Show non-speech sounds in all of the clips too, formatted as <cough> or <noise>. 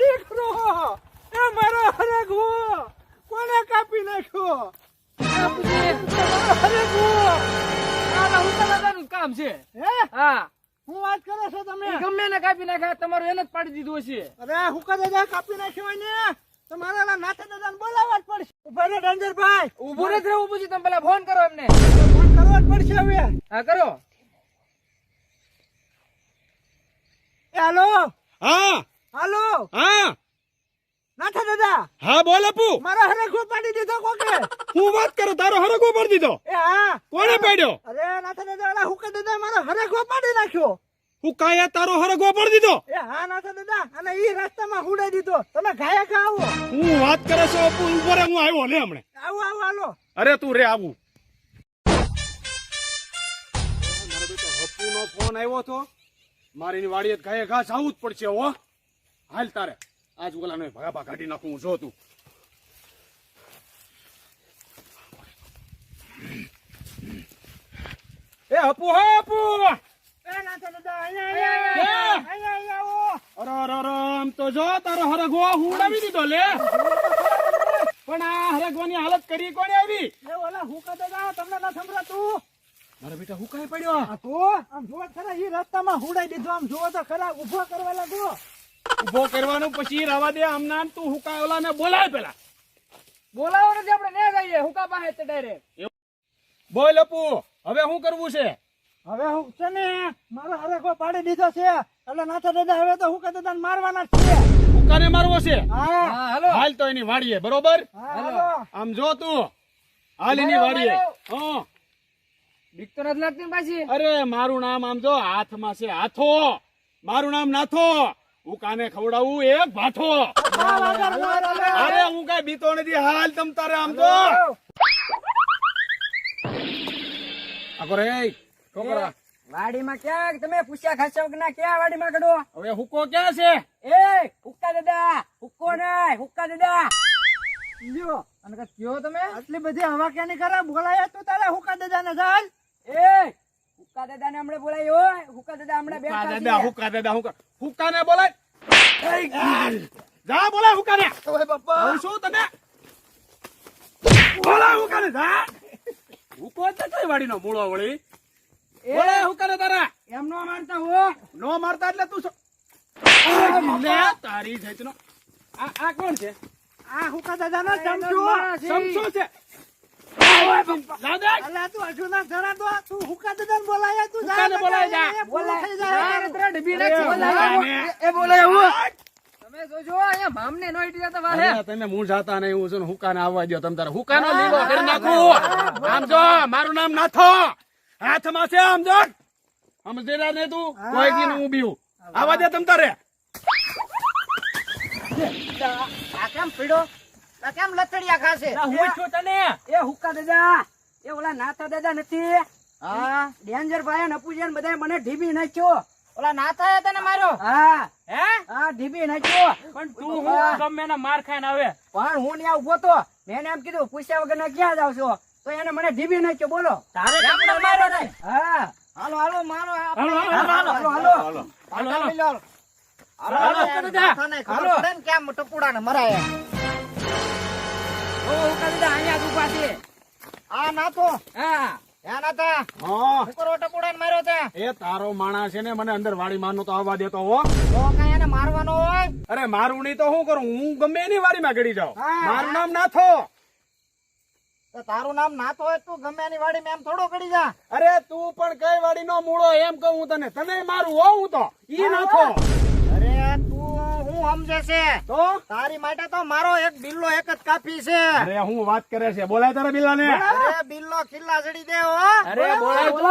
દીકરો! એ મારો હરગવો! કોને કાપી નાખ્યો? એને તમારા બોલાવવા જ પડશે. ઊભા રે ડંજરભાઈ ઊભો જ રહેવું તમે પેલા ફોન કરો એમને. ફોન કરવો જ પડશે હવે. હા કરો. હેલો. હા. હાલો? હા. નાથા દાદા. હા બોલ અપુ. મારો હરખો પાડી દીધો કોકે? <laughs> હું વાત કરો તારો હરખો પાડી દીધો? એ હા. કોણે પાડ્યો? અરે નાથા દાદા હું કે દાદા મારો હરખો પાડી નાખ્યો. હું કાયા તારો હરખો પડી દીધો? એ હા નાથા દાદા અને ઈ રસ્તામાં હુડાઈ દીધો. તમે ઘાયા ઘા આવો? હું વાત કરે છો અપુ ઉપર હું આવ્યો લે હમણે. આવો આવો હાલો. અરે તું રે આવું. મારો બેટો હપુનો ફોન આવ્યો તો મારી વાડીએ ગાયે ઘાસ આવું જ પડશે હો. હાલ તારે. આજ ઓલાને ભાગા કાઢી નાખું હું જો તું એ હપુ હે હપુ! એ નાથા દાદા અહીંયા અહીંયા અહીંયા અહીંયા આવો. અરે અરે અરે આમ તો જો તારો હરગો હુડાવી દીધો લે. પણ આ હરગવાની હાલત કરી કોને આવી? એ ઓલા હુકા દાદા તમને ના સંભળાતું. મારા બેટા હું પડ્યો. આ આમ જોવા ખરા ઈ રસ્તામાં હુડાઈ દીધો આમ જોવો તો ખરા ઊભો કરવા લાગો ઊભો કરવાનું પછી રવા દે આમ તું હુકા ઓલા ને બોલાય પેલા. બોલાવો નથી આપણે ને જઈએ હુકા પાસે તે ડાયરેક્ટ બોલ અપુ હવે શું કરવું છે? હવે હું છે ને મારો હરખો પાડી દીધો છે એટલે નાથા દાદા હવે તો હુકા દાદા મારવાના છે. હુકાને મારવો છે? હા. હા હાલો. હાલ તો એની વાડીએ બરોબર? હાલો. આમ જો તું હાલ એની વાડીએ. હા. બીક તો નથી લાગતી પાછી? અરે મારું નામ આમ જો હાથમાં છે હાથો. મારું નામ નાથો. હુકાને ખવડાવવું ખવડાવું? એ હા, લે. અરે હું કઈ બીતો નથી. હાલ તમ તારે આમ તો આગો રે છોકરા. વાડીમાં ક્યાં તમે પૂછ્યા ખાસા વગરના ક્યાં વાડીમાં કાઢો હવે હુકો ક્યાં છે? એ હુક્કા દાદા. હુક્કો નહીં હુક્કા દાદા. લ્યો. અને કયો તમે? આટલી બધી હવા ક્યાંની કરે બોલાયા તું તારા હુકા દાદા ને ચાલ એ હુક્કા દાદા ને હમણાં બોલાય હુક્કા દાદા હમણાં હુકા બેઠા દાદા હુકા દાદા હુકા હુકાને બોલાય. જા બોલાય હુકાને. ઓય બાપા. હું શું તને. બોલાય હુકાને જા. હુકો તો કઈ વાડીનો મૂળો વળી. બોલાય હુકા ને તારા. એમ નો મારતા હો. નો મારતા એટલે તું તારી જાતનો આ આ કોણ છે? આ હુકા દાદા નો ચમચો. માણસ છે. અલા તું હજુ ના ધરા તું હુકા દાદા બોલાય તું જા બોલાય જા. અહીંયા પૂરું થઈ જાય. બોલાય તારા ડબ્બી અરે, નાખી એ બોલાય હું. તમે જોજો અહીંયા મામને નો ઇટી જતા વાહે. તમે મૂળ જાતા નહીં હું છું ને હુકાને આવવા દો તમ તારે હુકાનો લીલો કરી નાખું. આમ જો મારું નામ નાથો. હાથમાં છે આમ જો. સમજેલા ને તું કોઈ દી હું બીવું આવવા દે તમ તારે. આ કેમ પીડો? કેમ લથડિયા ખાશે હું છું તને એ હુક્કા દાદા એ ઓલા નાથા દાદા નથી હા ડેન્જર ભાઈ ને અપુજન બધા મને ઢીબી નાખ્યો ઓલા નાથા તને માર્યો હા હે હા ઢીબી નાખ્યો પણ તું હું ગમે ને માર ખાઈને આવે પણ હું ને ઊભો તો મેં એમ કીધું પૂછ્યા વગર ના ક્યાં જાવ છો તો એને મને ઢીબી નાખ્યો બોલો તારે માર્યો ને? હા હાલો હાલો મારો હાલો હાલો હાલો હાલો, હાલો, હાલો. હાલો હાલો હાલો હાલો હાલો હાલો, હાલો દાદા. નાથાને ખબર પડે ને હાલો હાલો હાલો હાલો હાલો હાલો હાલો હાલો હાલો હાલો હાલો નાથો હા. હે નાથા હા. ઉપર ટપુડાને માર્યો તે એ તારો માણસ છે ને મને અંદર વાડી મારનો તો આવવા દેતો હો. તો કાંઈ એને મારવાનો હોય? અરે મારું નહીં તો શું કરું? હું ગમે એની વાડીમાં ગડી જાઉં. મારું નામ નાથો. તો તારું નામ નાથો હોય તું ગમે એની વાડી માં એમ થોડો ગડી જા. અરે તું પણ કઈ વાડી નો મૂળો એમ કહું તને. તને મારું હો હું તો. ઈ નાથો. અરે તું હું સમજે છે? તો? તારી માટે તો મારો એક બિલ્લો એક જ કાફી છે. અરે હું વાત કરે છે. બોલાય તારા બિલ્લાને. અરે બિલ્લો ખિલ્લા ચડી દે હો. અરે બોલાય તું.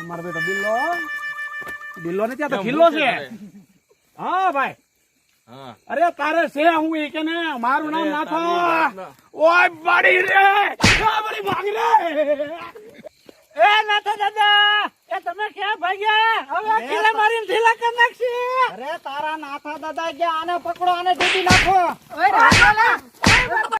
અમારો બેટો બિલ્લો. બિલ્લો ને ત્યાં તો ખિલ્લો છે. હા ભાઈ. અરે તારે છે હું એ કે ને? મારું નામ નાથો ઓય બડી રે. બડી ભાગ રે. એ નાથા દાદા. એ તમે ક્યાં ભાગ્યા? હવે ખીલા મારીને ઢીલા કરી નાખશે. અરે તારા નાથા દાદા ગયા આને પકડો આને ડૂબી નાખો. ઓય.